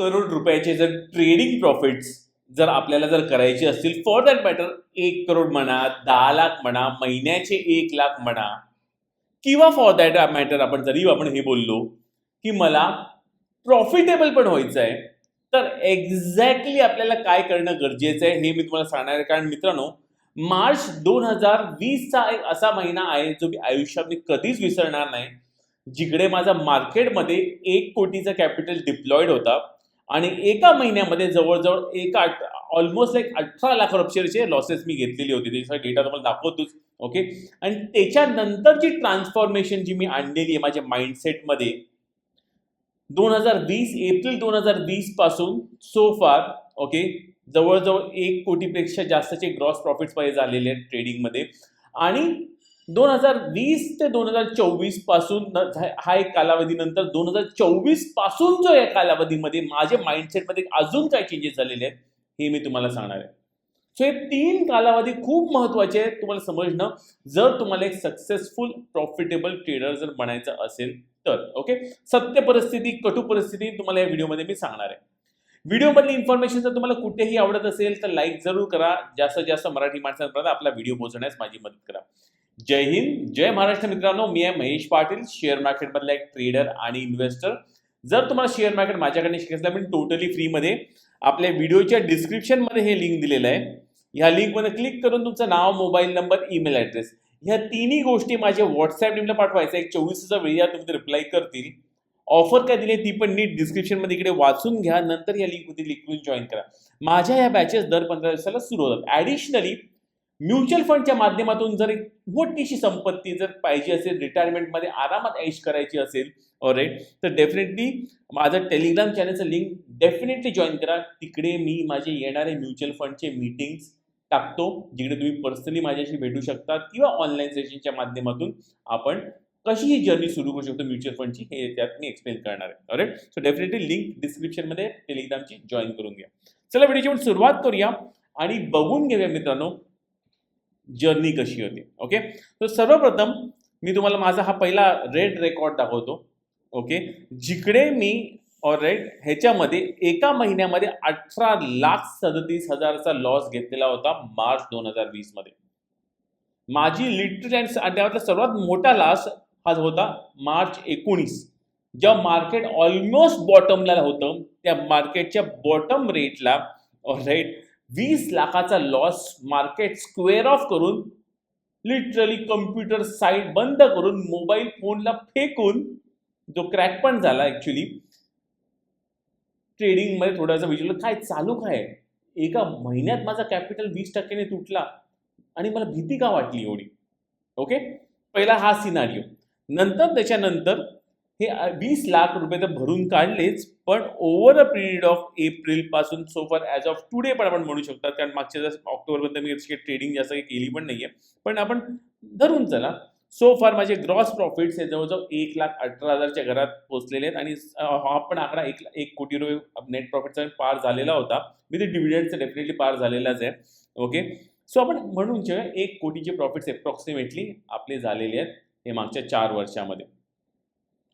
करोड रुपयाचे जर trading profits जर आपल्याला जर करायचे असतील फॉर दॅट मॅटर एक करोड म्हणा दहा लाख म्हणा महिन्याचे एक लाख म्हणा किंवा फॉर दॅट मॅटर आपण जरी आपण हे बोललो की मला प्रॉफिटेबल पण व्हायचं आहे तर एक्झॅक्टली आपल्याला काय करणं गरजेचं आहे हे मी तुम्हाला सांगणार आहे. कारण मित्रांनो मार्च दोन हजार वीसचा एक असा महिना आहे जो मी आयुष्यात मी कधीच विसरणार नाही जिकडे माझा मार्केटमध्ये एक कोटीचा कॅपिटल डिप्लॉईड होता. आणि एका महिन्यामध्ये जवळजवळ एका ऑलमोस्ट लाईक अठरा लाख रुपयेचे लॉसेस मी घेतलेली होती. त्याचा डेटा तुम्हाला दाखवतोच. ओके आणि त्याच्यानंतरची ट्रान्सफॉर्मेशन जी मी आणलेली आहे माझ्या माइंडसेटमध्ये दोन हजार वीस एप्रिल दोन हजार वीसपासून सो फार ओके जवळजवळ एक कोटीपेक्षा जास्तचे ग्रॉस प्रॉफिट्स पाहिजे झालेले आहेत ट्रेडिंगमध्ये आणि दोन हजार वीस ते दोन हजार चोवीसपासून हा एक कालावधीनंतर दोन हजार चोवीसपासून जो या कालावधीमध्ये माझ्या माइंडसेटमध्ये अजून काय चेंजेस झालेले आहेत हे मी तुम्हाला सांगणार आहे. सो हे तीन कालावधी खूप महत्त्वाचे आहेत. तुम्हाला समजणं जर तुम्हाला एक सक्सेसफुल प्रॉफिटेबल ट्रेडर जर बनायचं असेल तर ओके सत्य परिस्थिती कटू परिस्थिती तुम्हाला या व्हिडिओमध्ये मी सांगणार आहे. व्हिडिओमधली इन्फॉर्मेशन जर तुम्हाला कुठेही आवडत असेल तर लाईक जरूर करा. जास्तीत जास्त मराठी माणसांपर्यंत आपला व्हिडिओ पोहोचण्यास माझी मदत करा. जय हिंद जय महाराष्ट्र मित्रांनो. मी आहे महेश पाटील शेअर मार्केटमधला एक ट्रेडर आणि इन्व्हेस्टर जर तुम्हाला शेअर मार्केट माझ्याकडे शिकायचं मी टोटली फ्रीमध्ये आपल्या व्हिडिओच्या डिस्क्रिप्शनमध्ये हे लिंक दिलेलं आहे. ह्या लिंकमध्ये क्लिक करून तुमचं नाव मोबाईल नंबर ईमेल ॲड्रेस ह्या तिन्ही गोष्टी माझ्या व्हॉट्सअप टीमला पाठवायचं एक चोवीसचा वेळ तुम्ही रिप्लाय करतील. ऑफर काय दिली ती पण नीट डिस्क्रिप्शनमध्ये इकडे वाचून घ्या. नंतर या लिंकमध्ये क्लिक करून जॉईन करा. माझ्या या बॅचेस दर पंधरा दिवसाला सुरू होतात. ॲडिशनली म्युच्युअल फंडच्या माध्यमातून जर एक मोठीशी संपत्ती जर पाहिजे असेल रिटायरमेंटमध्ये आरामात ऐश करायची असेल ऑलराईट तर डेफिनेटली माझं टेलिग्राम चॅनलचं लिंक डेफिनेटली जॉईन करा. तिकडे मी माझे येणारे म्युच्युअल फंडचे मीटिंग्स टाकतो जिकडे तुम्ही पर्सनली माझ्याशी भेटू शकता किंवा ऑनलाईन सेशनच्या माध्यमातून आपण कशी ही जर्नी सुरू करू शकतो म्युच्युअल फंडची हे त्यात मी एक्सप्लेन करणार आहे. ऑलराईट सो डेफिनेटली लिंक डिस्क्रिप्शनमध्ये टेलिग्रामची जॉईन करून घ्या. चला व्हिडिओची सुरुवात करूया आणि बघून घेऊया मित्रांनो जर्नी कशी होती. ओके तर सर्वप्रथम मी तुम्हाला माझा हा पहिला रेड रेकॉर्ड दाखवतो. ओके जिकडे मी ऑलराईट ह्याच्यामध्ये एका महिन्यामध्ये अठरा लाख सदतीस हजारचा लॉस घेतलेला होता मार्च दोन हजार वीसमध्ये. माझी लिटरली आणि त्यातला सर्वात मोठा लॉस हा होता मार्च एकोणीस. जेव्हा मार्केट ऑलमोस्ट बॉटमला होतं त्या मार्केटच्या बॉटम रेटला राईट वीस लाखाचा लॉस मार्केट स्क्वेअर ऑफ करून लिटरली कम्प्युटर साईट बंद करून मोबाईल फोनला फेकून जो क्रॅक पण झाला ॲक्च्युली ट्रेडिंगमध्ये थोडासा विचारलं काय चालू काय एका महिन्यात माझा कॅपिटल वीस टक्क्याने तुटला आणि मला भीती का वाटली एवढी? ओके पहिला हा सिनारिओ नंतर त्याच्यानंतर हे वीस लाख रुपये तर भरून काढलेच पण ओव्हर अ पिरियड ऑफ एप्रिलपासून so far as of today पण आपण म्हणू शकतात कारण मागच्या ऑक्टोबरपर्यंत मी त्याची ट्रेडिंग जास्त काही केली पण नाहीये. पण आपण धरून चला. सो फार माझे ग्रॉस प्रॉफिट्स हे जवळजवळ एक लाख अठरा हजारच्या घरात पोहोचलेले आहेत. आणि हा पण आकडा एक एक कोटी रुपये नेट प्रॉफिटचा पार झालेला होता. मी ते डिव्हिडंडचं डेफिनेटली पार झालेलाच आहे. ओके सो आपण म्हणून एक कोटीचे प्रॉफिट्स अप्रॉक्सिमेटली आपले झालेले आहेत हे मागच्या चार वर्षामध्ये.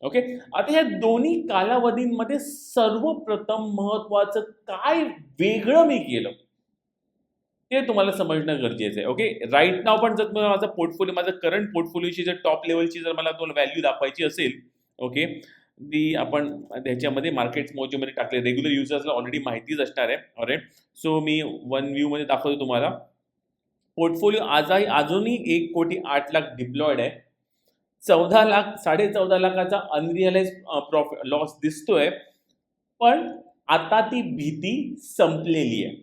ओके आता या दोन्ही कालावधींमध्ये सर्वप्रथम महत्वाचं काय वेगळं मी केलं? ते तुम्हाला समजणं गरजेचं आहे ओके राईट नाव पण जर तुम्हाला माझा पोर्टफोलिओ माझं करंट पोर्टफोलिओची जर टॉप लेवलची जर मला तुम्हाला व्हॅल्यू दाखवायची असेल ओके ती आपण त्याच्यामध्ये मार्केट मोजूमध्ये टाकले. रेग्युलर युजर्सला ऑलरेडी माहितीच असणार आहे. ऑरे सो मी वन व्ह्यूमध्ये दाखवतो तुम्हाला. पोर्टफोलिओ आजही अजूनही एक कोटी आठ लाख डिप्लॉईड आहे. चौदा लाख साडे चौदा लाखाचा अनरिअलाइज प्रॉफिट लॉस दिसतोय. पण आता ती भीती संपलेली आहे.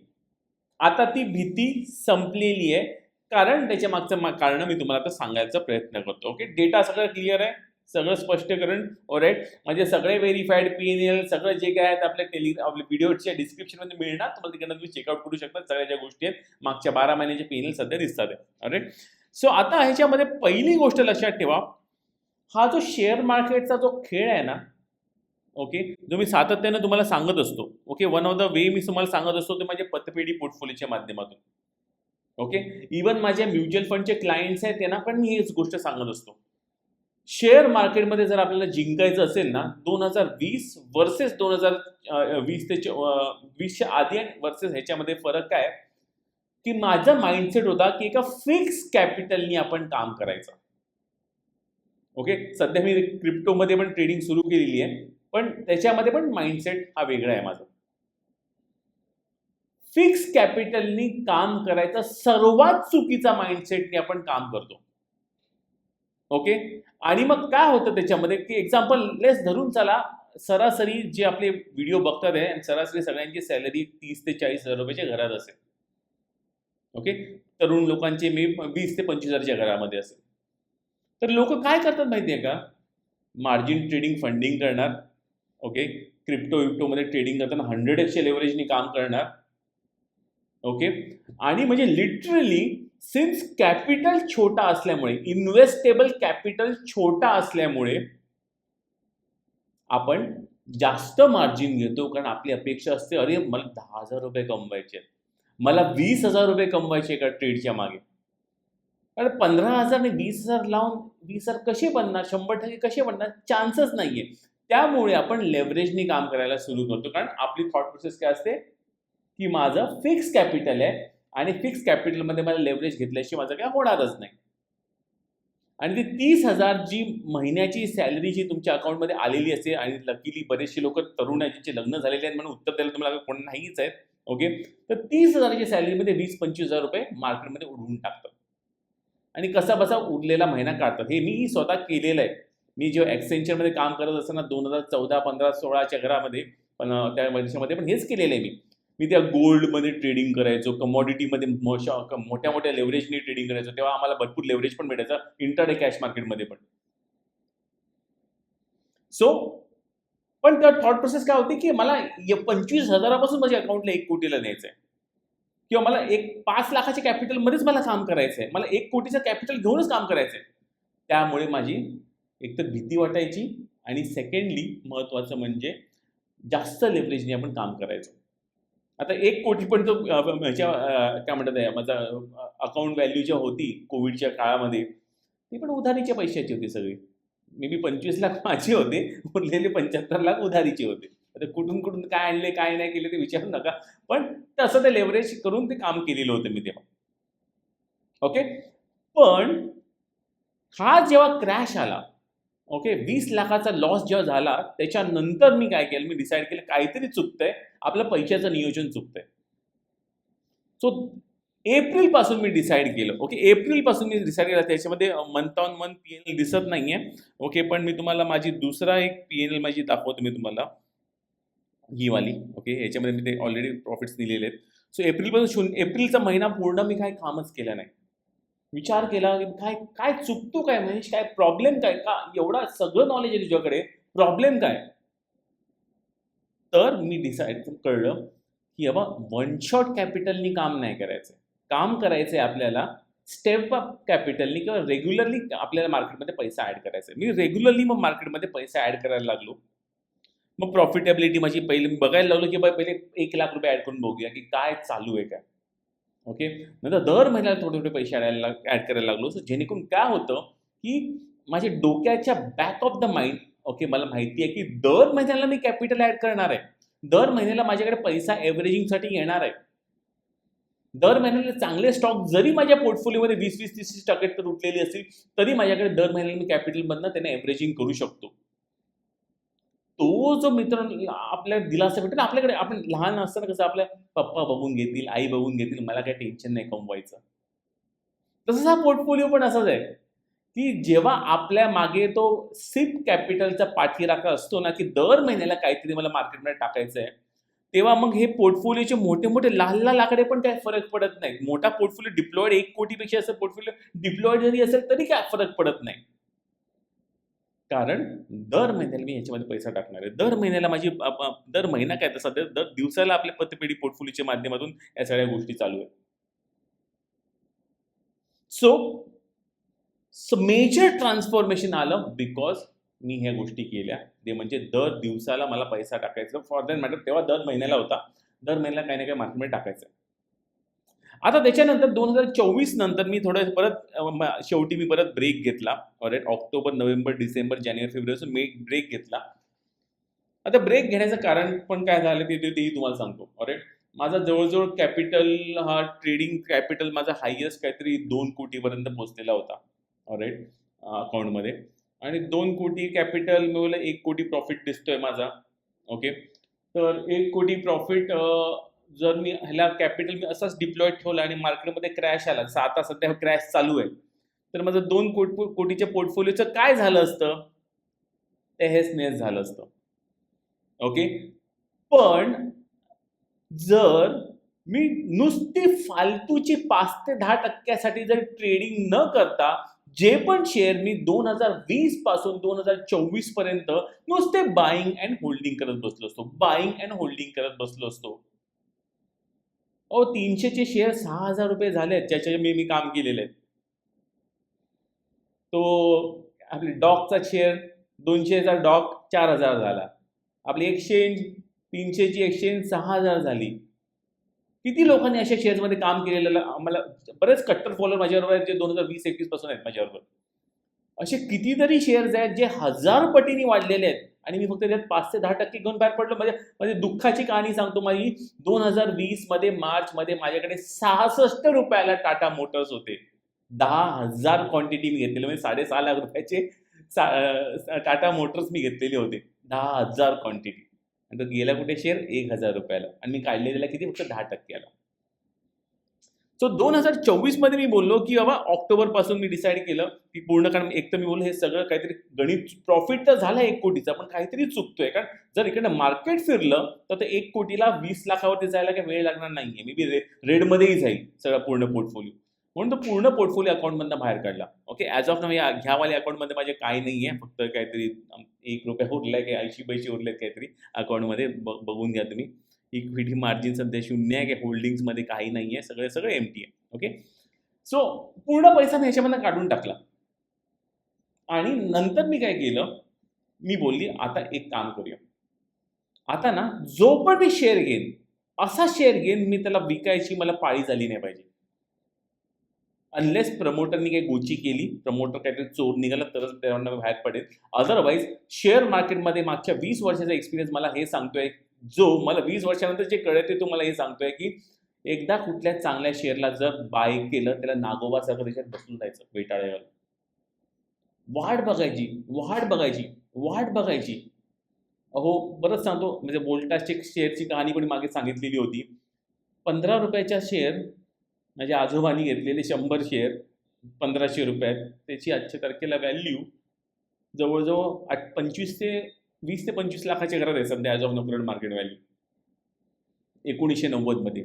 आता ती भीती संपलेली आहे. कारण त्याच्या मागचं मा कारण मी तुम्हाला आता सांगायचा प्रयत्न करतो. ओके डेटा सगळं क्लिअर आहे. सगळं स्पष्टीकरण. ओराईट म्हणजे सगळे व्हेरीफाईड पी एन एल सगळं जे काय आहेत आपल्या टेलिग्राम आपल्या व्हिडिओच्या डिस्क्रिप्शनमध्ये मिळणार. तुम्हाला तिकडनं तुम्ही चेकआउट करू शकता. सगळ्या ज्या गोष्टी आहेत मागच्या बारा महिन्याचे पी एन एल सध्या दिसतात. आहे सो आता ह्याच्यामध्ये पहिली गोष्ट लक्षात ठेवा. हा जो शेअर मार्केटचा जो खेळ आहे ना ओके जो मी सातत्याने तुम्हाला सांगत असतो okay one of the way मी तुम्हाला सांगत असतो ते माझ्या पतपेढी पोर्टफोलिओच्या माध्यमातून. ओके इवन माझ्या म्युच्युअल फंडचे क्लायंट्स आहेत त्यांना पण मी हीच गोष्ट सांगत असतो. शेअर मार्केटमध्ये जर आपल्याला जिंकायचं असेल ना दोन हजार वीस वर्सेस दोन हजार वीस ते वीसच्या आधी आणि वर्सेस ह्याच्यामध्ये फरक काय की माझा माइंडसेट होता की एका फिक्स कॅपिटलनी आपण काम करायचं. ओके? सध्या मी क्रिप्टोमध्ये पण ट्रेडिंग सुरू केलेली आहे. पण त्याच्यामध्ये पण माइंडसेट हा वेगळा आहे माझा. फिक्स कॅपिटलनी काम करायचा सर्वात चुकीचा माइंडसेटने आपण काम करतो. ओके? आणि मग काय होतं त्याच्यामध्ये? की एक्झाम्पल लेस धरून चला सरासरी जे आपले व्हिडिओ बघतात आहे आणि सरासरी सगळ्यांची सॅलरी तीस ते चाळीस हजार रुपयाच्या घरात असेल. ओके? तरुण लोकांचे मी वीस ते पंचवीस हजारच्या घरामध्ये असेल. तर लोक काय करतात माहिती आहे का? मार्जिन ट्रेडिंग फंडिंग करणार. ओके क्रिप्टो विप्टोमध्ये ट्रेडिंग करताना हंड्रेड एक्सच्या लेवरेजनी काम करणार. ओके आणि म्हणजे लिटरली सिन्स कॅपिटल छोटा असल्यामुळे इन्व्हेस्टेबल कॅपिटल छोटा असल्यामुळे आपण जास्त मार्जिन घेतो कारण आपली अपेक्षा असते अरे मला दहा हजार रुपये कमवायचे मला वीस हजार रुपये कमवायचे एका ट्रेडच्या मागे? कारण पंधरा हजार आणि वीस हजार लावून वीस हजार कसे बनणार? शंभर टक्के कसे बनणार? चान्सच नाहीये. त्यामुळे आपण लेवरेजनी काम करायला सुरू करतो. कारण आपली थॉट प्रोसेस काय असते? की माझं फिक्स कॅपिटल आहे आणि फिक्स कॅपिटलमध्ये मला लेवरेज घेतल्याशिवाय माझं काय होणारच नाही. आणि ती तीस हजार जी महिन्याची सॅलरी जी तुमच्या अकाउंटमध्ये आलेली असते आणि लकीली बरेचसे लोक तरुण आहेत ज्यांचे लग्न झालेले आहेत म्हणून उत्तर द्यायला तुम्हाला कोण नाहीच आहेत. ओके तर तीस हजाराच्या सॅलरीमध्ये वीस पंचवीस हजार रुपये मार्केटमध्ये उडवून टाकतात. आणि कसा बसा उरलेला महिना काढतात. हे मी स्वतः केलेलं आहे. मी जेव्हा एक्सेंचरमध्ये काम करत असताना दोन हजार चौदा पंधरा सोळाच्या घरामध्ये पण त्या वर्षामध्ये पण हेच केलेलं आहे मी. मी त्या गोल्डमध्ये ट्रेडिंग करायचो कमॉडिटीमध्ये मोठ्या मोठ्या लेवरेजने ट्रेडिंग करायचो तेव्हा आम्हाला भरपूर लेवरेज पण भेटायचं इंटरडे कॅश मार्केटमध्ये पण. सो पण त्या थॉट प्रोसेस काय होती की मला पंचवीस हजारापासून माझ्या अकाउंटला एक कोटीला न्यायचं आहे किंवा मला एक पाच लाखाच्या कॅपिटलमध्येच मला काम करायचं आहे मला एक कोटीचं कॅपिटल घेऊनच काम करायचं आहे त्यामुळे माझी एक तर भीती वाटायची आणि सेकंडली महत्त्वाचं म्हणजे जास्त लेवरेजने आपण काम करायचो. आता एक कोटी पण तो ह्याच्या काय म्हणतात आहे माझा अकाउंट व्हॅल्यू ज्या होती कोविडच्या काळामध्ये ती पण उधारीच्या पैशाची होती सगळी. मे बी पंचवीस लाख माझे होते उरलेले पंच्याहत्तर लाख उधारीचे होते. आता कुठून कुठून काय आणले काय नाही केले ते विचारू नका. पण तसं ते लेवरेज करून ते काम केलेलं होतं मी तेव्हा. ओके पण हा जेव्हा क्रॅश आला ओके वीस लाखाचा लॉस जेव्हा झाला त्याच्यानंतर मी काय केलं? मी डिसाईड केलं काहीतरी चुकतंय आपलं पैशाचं नियोजन चुकतंय. सो एप्रिलपासून मी डिसाईड केलं ओके एप्रिलपासून मी डिसाईड केलं त्याच्यामध्ये month on month P N L दिसत नाहीये ओके पण मी तुम्हाला माझी दुसरा एक पी एन एल माझी दाखवतो मी तुम्हाला. ही वाली ओके याच्यामध्ये मी ते ऑलरेडी प्रॉफिट्स दिलेले आहेत. सो एप्रिलपासून शून्य एप्रिलचा महिना पूर्ण मी काय कामच केलं नाही. विचार केला की काय काय चुकतो काय म्हणजे काय प्रॉब्लेम काय? का एवढा सगळं नॉलेज आहे तुझ्याकडे? प्रॉब्लेम काय? तर मी डिसाईड कळलं की बाबा वन शॉट कॅपिटलनी काम नाही करायचं. काम करायचंय आपल्याला स्टेप अप कॅपिटलनी किंवा रेग्युलरली आपल्याला मार्केटमध्ये पैसा ॲड करायचा आहे मी रेग्युलरली मग मार्केटमध्ये पैसा ॲड करायला लागलो. मग प्रॉफिटेबिलिटी माझी पहिले बघायला लागलो की बाय पहिले एक लाख रुपये ॲड करून बघूया की काय चालू आहे काय. ओके नंतर दर महिन्याला थोडे थोडे पैसे ॲड ॲड करायला लागलो. सो जेणेकरून काय होतं की माझ्या डोक्याच्या back of the mind okay मला माहिती आहे की दर महिन्याला मी कॅपिटल ॲड करणार आहे. दर महिन्याला माझ्याकडे पैसा एव्हरेजिंगसाठी येणार आहे. दर महिन्याला चांगले स्टॉक जरी माझ्या पोर्टफोलिओमध्ये वीस वीस तीस तीस टक्के तर उठलेली असतील तरी माझ्याकडे दर महिन्याला मी कॅपिटलमधनं त्यांना एव्हरेजिंग करू शकतो. तो जो मित्र आपल्याला दिलासा भेटतो ना आपल्याकडे आपण लहान असताना कसं आपल्या पप्पा बघून घेतील आई बघून घेतील मला काही टेन्शन नाही कमवायचं. तसंच हा पोर्टफोलिओ पण असाच आहे की जेव्हा आपल्या मागे तो सिप कॅपिटलचा पाठीराखा असतो ना की दर महिन्याला काहीतरी मला मार्केटमध्ये टाकायचं आहे तेव्हा मग हे पोर्टफोलिओचे मोठे मोठे लाल लाल आकडे पण काय फरक पडत नाही मोठा पोर्टफोलिओ डिप्लॉइड एक कोटीपेक्षा असं पोर्टफोलिओ डिप्लॉइड जरी असेल तरी काय फरक पडत नाही. कारण दर महिन्याला मी याच्यामध्ये पैसा टाकणार आहे. दर महिन्याला माझी दर महिना काय तर सध्या दर दिवसाला आपल्या पतपेढी पोर्टफोलिओच्या माध्यमातून या सगळ्या गोष्टी चालू आहेत. सो सो मेजर ट्रान्सफॉर्मेशन आलं बिकॉज मी ह्या गोष्टी केल्या. ते म्हणजे दर दिवसाला मला पैसा टाकायचा. फॉर दॅट मॅटर तेव्हा दर महिन्याला होता. दर महिन्याला काही ना काही मार्केटमध्ये टाकायचं. आता त्याच्यानंतर दोन हजार चोवीस नंतर मी थोडं परत शेवटी मी परत ब्रेक घेतला. ऑरेट ऑक्टोबर नोव्हेंबर डिसेंबर जानेवारी फेब्रुवारी मी ब्रेक घेतला. आता ब्रेक घेण्याचं कारण पण काय झालं ते तेही तुम्हाला सांगतो. ऑरेट माझा जवळजवळ कॅपिटल हा ट्रेडिंग कॅपिटल माझा हायएस्ट काहीतरी दोन कोटीपर्यंत पोहोचलेला होता. ऑरेट अकाउंटमध्ये आणि दोन कोटी कॅपिटल मिळवलं एक कोटी प्रॉफिट दिसतोय माझा. ओके तर एक कोटी प्रॉफिट जर मी ह्याला कॅपिटल मी असंच डिप्लॉय ठेवला आणि मार्केटमध्ये क्रॅश आला जसं आता सध्या क्रॅश चालू आहे तर माझं दोन कोट कोटीच्या पोर्टफोलिओचं काय झालं असतं? ते हेच नेस झालं असतं. ओके पण जर मी नुसती फालतूची पाच ते दहा टक्क्यासाठी जर ट्रेडिंग न करता जे पण शेअर मी दोन हजार वीसपासून दोन हजार चोवीसपर्यंत नुसते बाईंग अँड होल्डिंग करत बसलो असतो. बाईंग अँड होल्डिंग करत बसलो असतो. ओ तीनशेचे शेअर सहा हजार रुपये झाले आहेत ज्याच्या मी मी काम केलेले आहेत तो आपली डॉकचा शेअर दोनशेचा डॉक चार हजार झाला. आपली एक्सचेंज तीनशेची एक्सचेंज सहा हजार झाली. किती लोकांनी अशा शेअर्समध्ये काम केलेलं? आम्हाला बरेच कट्टर फॉलोअर माझ्याबरोबर आहेत जे दोन हजार वीस एकवीसपासून आहेत माझ्याबरोबर. असे कितीतरी शेअर्स आहेत जे हजार पटीने वाढलेले आहेत. आणि मी फक्त त्यात पाच ते दहा टक्के घेऊन बाहेर पडलो. म्हणजे म्हणजे दुःखाची कहाणी सांगतो माझी. दोन हजार वीसमध्ये मार्चमध्ये माझ्याकडे सहासष्ट रुपयाला टाटा मोटर्स होते. दहा हजार क्वांटिटी मी घेतलेली. म्हणजे साडेसहा लाख रुपयाचे सा- टाटा मोटर्स मी घेतलेले होते. दहा हजार क्वांटिटी आणि तो गेला कुठे? शेअर एक हजार रुपयाला. आणि मी त्याला किती? फक्त दहा टक्क्याला सो दोन हजार चोवीसमध्ये मी बोललो की बाबा ऑक्टोबरपासून मी डिसाईड केलं की पूर्ण कारण एक तर मी बोललो हे सगळं काहीतरी गणित प्रॉफिट तर झालं एक कोटीचा पण काहीतरी चुकतोय. कारण जर इकडे मार्केट फिरलं तर ते एक कोटीला वीस लाखावरती जायला काही वेळ लागणार नाहीये. मी बी रे रेडमध्येही जाईल सगळं पूर्ण पोर्टफोलिओ म्हणून तो पूर्ण पोर्टफोलिओ अकाउंटमधनं बाहेर काढला. ओके ॲज ऑफ ना ह्यावाल्या अकाउंटमध्ये माझे काही नाही आहे फक्त काहीतरी एक रुपया उरलाय काही ऐंशी पैसे उरलेत काहीतरी अकाउंटमध्ये बघून घ्या तुम्ही. इक्विटी मार्जिन सध्या शून्य आहे की होल्डिंग्समध्ये काही नाही आहे सगळे सगळे एम टी आहे ओके सो पूर्ण पैसा मी ह्याच्यामधनं काढून टाकला. आणि नंतर मी काय केलं? मी बोलली आता एक काम करूया. आता ना जो पण मी शेअर घेईन असा शेअर घेईन मी त्याला विकायची मला पाळी झाली नाही पाहिजे. अनलेस प्रमोटरनी काही गोची केली प्रमोटर काहीतरी चोर निघाला तरच त्यांना बाहेर पडेल. अदरवाईज शेअर मार्केटमध्ये मागच्या वीस वर्षाचा एक्सपिरियन्स मला हे सांगतोय जो मला वीस वर्षानंतर जे कळत ते तो मला हे सांगतोय की एकदा कुठल्या चांगल्या शेअरला जर बाय केलं त्याला नागोबासारखं त्याच्यात बसून जायचं वेटाळ्यावर वाट बघायची वाट बघायची वाट बघायची. अहो बरंच सांगतो म्हणजे बोल्टाची शेअरची कहाणी पण मागे सांगितलेली होती. पंधरा रुपयाच्या शेअर माझ्या आजोबांनी घेतलेले शंभर शेअर पंधराशे रुपयात त्याची आजच्या तारखेला व्हॅल्यू जवळजवळ आठ पंचवीस ते वीस ते पंचवीस लाखाच्या घरात आहे सध्या as of now market value एकोणीसशे नव्वदमध्ये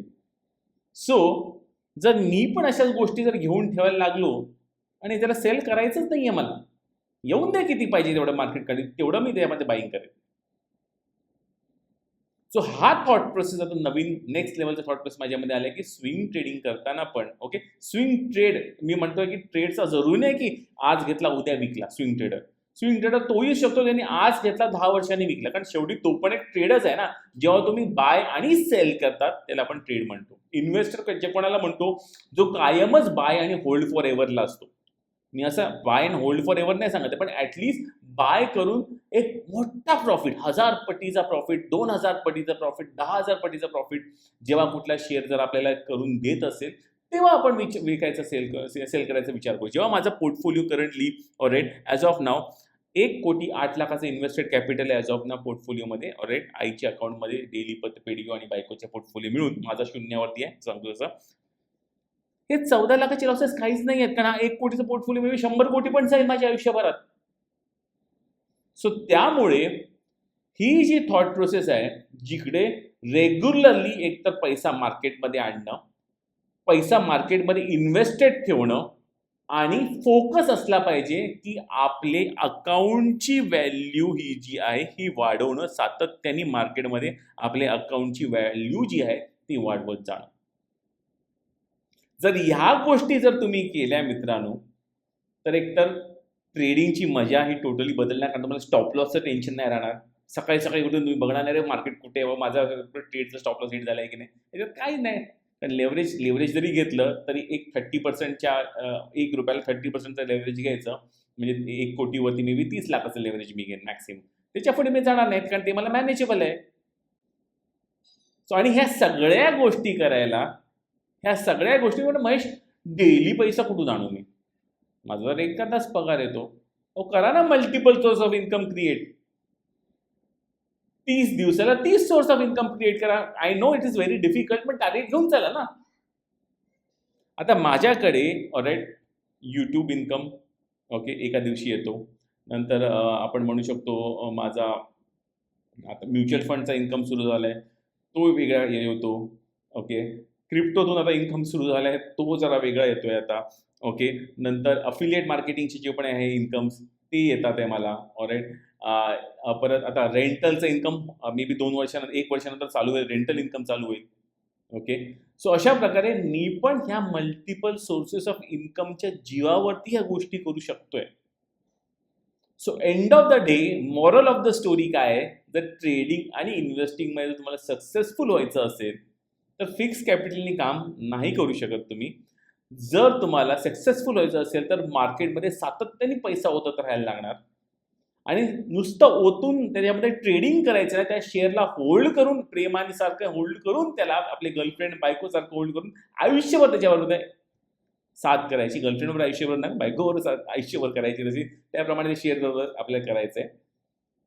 सो जर मी पण अशाच गोष्टी जर घेऊन ठेवायला लागलो आणि त्याला सेल करायचंच नाही आहे मला येऊन द्या किती पाहिजे तेवढं मार्केट तेवढं मी त्यामध्ये बाईंग करेन. सो हा थॉट प्रोसेस आता नवीन नेक्स्ट लेवलचा थॉट प्रोसेस माझ्यामध्ये आला की स्विंग ट्रेडिंग करताना पण ओके स्विंग ट्रेड मी म्हणतोय की ट्रेडचा जरुरी नाही की आज घेतला उद्या विकला स्विंग ट्रेडर स्विंग ट्रेडर तोही शकतो त्यांनी आज घेतला दहा वर्षांनी विकला. कारण शेवटी तो पण एक ट्रेडच आहे ना. जेव्हा तुम्ही बाय आणि सेल करतात त्याला आपण ट्रेड म्हणतो. इन्व्हेस्टर जे कोणाला म्हणतो जो कायमच बाय आणि होल्ड फॉर एव्हरला असतो. मी असं buy and hold for ever नाही सांगत पण ॲटलिस्ट बाय करून एक मोठा प्रॉफिट हजार पटीचा प्रॉफिट दोन हजार पटीचा प्रॉफिट दहा हजार पटीचा प्रॉफिट जेव्हा कुठला शेअर जर आपल्याला करून देत असेल तेव्हा आपण विच विकायचा सेल सेल करायचा विचार करू. जेव्हा माझा portfolio currently or rather as of now एक कोटी आठ लाखाचं इन्व्हेस्टेड कॅपिटल आहे अजॉबना पोर्टफोलिओमध्ये ऑलरेट आईच्या अकाउंटमध्ये डेली पत पेडिओ आणि बायकोच्या पोर्टफोलिओ मिळून माझा शून्यावरती आहे सांगतो तसं हे चौदा लाखाचे लॉसेस काहीच नाही आहेत. कारण एक कोटीचं पोर्टफोलिओ मिळून शंभर कोटी पण जाईल माझ्या आयुष्यभरात. सो त्यामुळे ही जी थॉट प्रोसेस आहे जिकडे रेग्युलरली एकतर पैसा मार्केटमध्ये आणणं पैसा मार्केटमध्ये इन्व्हेस्टेड ठेवणं आणि फोकस असला पाहिजे की आपले अकाउंटची व्हॅल्यू ही जी आहे ही वाढवणं सातत्याने मार्केटमध्ये आपले अकाउंटची व्हॅल्यू जी आहे ती वाढवत जाणं. जर ह्या गोष्टी जर तुम्ही केल्या मित्रांनो तर एकतर ट्रेडिंगची मजा ही टोटली बदलणार कारण तुम्हाला स्टॉप लॉसचं टेन्शन नाही राहणार. सकाळी सकाळी उठून तुम्ही बघणार नाही रे मार्केट कुठे आहे? व माझा ट्रेडचा स्टॉप लॉस हिट झाला आहे की नाही? त्याच्यात काही नाही. कारण लेवरेज लेवरेज जरी घेतलं तरी एक थर्टी पर्सेंटच्या एक रुपयाला थर्टी पर्सेंटचं लेवरेज घ्यायचं. म्हणजे एक कोटीवरती मी तीस लाखाचं लेवरेज मी घेईन मॅक्सिमम त्याच्या पुढे मी जाणार नाहीत कारण ते मला मॅनेजेबल आहे. सो आणि ह्या सगळ्या गोष्टी करायला ह्या सगळ्या गोष्टी म्हणजे महेश डेली पैसा कुठून आणू मी? माझा जर एखादाच पगार येतो. अहो करा ना multiple source of income create तीस दिवसाला तीस सोर्स ऑफ इन्कम क्रिएट करा. I know it is very difficult पण टार्गेट घेऊन चला ना. आता माझ्याकडे ऑलराईट यूट्यूब इन्कम ओके एका दिवशी येतो. नंतर आपण म्हणू शकतो माझा आता म्युच्युअल फंडचा इन्कम सुरू झाला आहे तो वेगळा हे ओके क्रिप्टोतून आता इन्कम सुरू झाला आहे. तो जरा वेगळा येतोय आता ओके नंतर अफिलिएट मार्केटिंगचे जे पण आहे इन्कम्स ते येतात आहे मला ऑलराईट परत आता रेंटलचं इन्कम मे बी दोन वर्षानंतर एक वर्षानंतर चालू होईल रेंटल इन्कम चालू होईल. ओके सो अशा प्रकारे मी पण ह्या मल्टिपल सोर्सेस ऑफ इन्कमच्या जीवावरती ह्या गोष्टी करू शकतोय. So end of the day moral of the story काय आहे? जर ट्रेडिंग आणि इन्व्हेस्टिंगमध्ये जर तुम्हाला सक्सेसफुल व्हायचं असेल तर फिक्स कॅपिटलनी काम नाही करू शकत तुम्ही. जर तुम्हाला सक्सेसफुल व्हायचं असेल तर मार्केटमध्ये सातत्याने पैसा ओतत राहायला लागणार. आणि नुसतं ओतून त्याच्यामध्ये ट्रेडिंग करायचं नाही त्या शेअरला होल्ड करून प्रेमाने सारखं होल्ड करून त्याला आपले गर्लफ्रेंड बायको सारखं होल्ड करून आयुष्यभर त्याच्यावर साथ करायची. गर्लफ्रेंडवर आयुष्यभर नाही बायकोवर आयुष्यभर करायची तशी त्याप्रमाणे ते शेअर आपल्याला करायचं आहे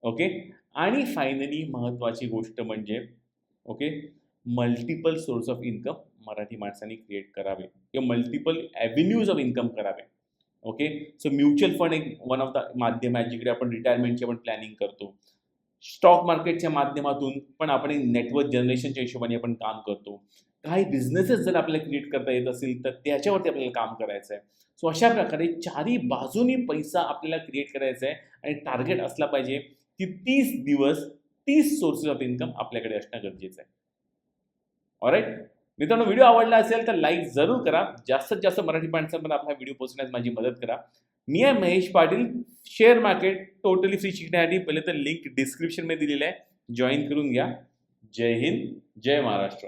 ओके आणि फायनली महत्त्वाची गोष्ट म्हणजे okay multiple source of income Marathi माणसांनी क्रिएट करावे. किंवा मल्टिपल ॲव्हेन्यूज ऑफ इन्कम करावे. ओके सो म्युच्युअल फंड एक वन ऑफ द माध्यम आहे जिकडे आपण रिटायरमेंटचे पण प्लॅनिंग करतो. स्टॉक मार्केटच्या माध्यमातून पण आपण नेटवर्क जनरेशनच्या हिशोबाने आपण काम करतो. काही बिझनेसेस जर आपल्याला क्रिएट करता येत असेल तर त्याच्यावरती आपल्याला काम करायचं आहे सो अशा प्रकारे चारही बाजूनी पैसा आपल्याला क्रिएट करायचा आहे आणि टार्गेट असला पाहिजे की तीस दिवस तीस सोर्सेस ऑफ इन्कम आपल्याकडे असणं गरजेचं आहे ऑराईट मित्रांनो व्हिडिओ आवडला असेल तर लाईक जरूर करा. जास्तीत जास्त मराठी माणसांपर्यंत आपला व्हिडिओ पोहोचण्यास माझी मदत करा. मी आहे Mahesh Patil share market totally free शिकण्यासाठी पहिले तर लिंक डिस्क्रिप्शनमध्ये दिलेलं आहे. जॉईन करून घ्या. जय हिंद जय महाराष्ट्र.